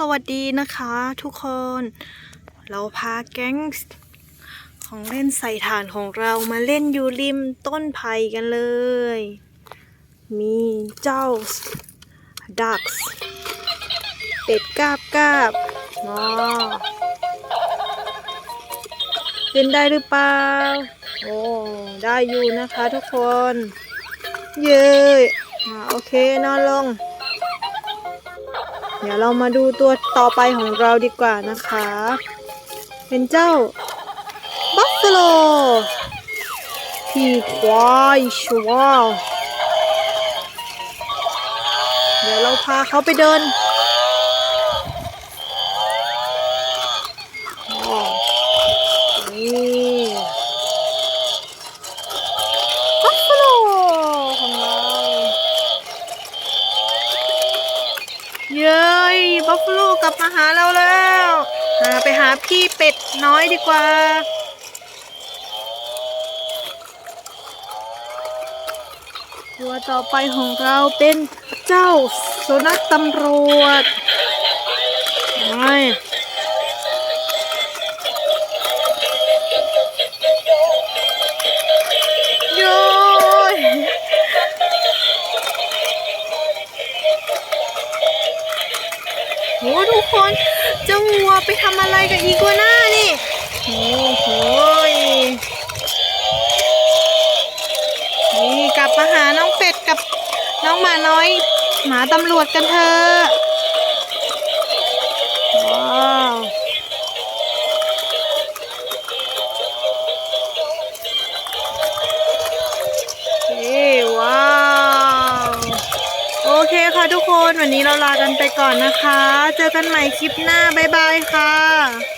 สวัสดีนะคะทุกคน เราพาแก๊งของเล่นใส่ฐานของเรามาเล่นอยู่ริมต้นไผ่กันเลย มีเจ้าดักเป็ดกาบกาบงอเล่นได้หรือเปล่า โอ้ ได้อยู่นะคะทุกคน เย้ยโอเคนอนลง เดี๋ยวเรามาดูตัวต่อไปของเราดีกว่านะคะ เป็นเจ้าบัฟฟ a โลที่ควายชัวเดี๋ยวเราพาเขาไปเดินอ๋อนี่บัฟฟ a โลของเรา เย้ยบัฟฟาโลกลับมาหาเราแล้วหาไปหาพี่เป็ดน้อยดีกว่าตัวต่อไปของเราเป็นเจ้าสุนัขตำรวจไม่ หทุกคนเจ้าวัวไปทำอะไรกับอีกัวน่านี่โอ้โหยนี่กลับมาหาน้องเป็ดกับน้องหมาน้อย หมาตำรวจกันเถอะ ทุกคนวันนี้เราลากันไปก่อนนะคะ เจอกันใหม่คลิปหน้า บ๊ายบายค่ะ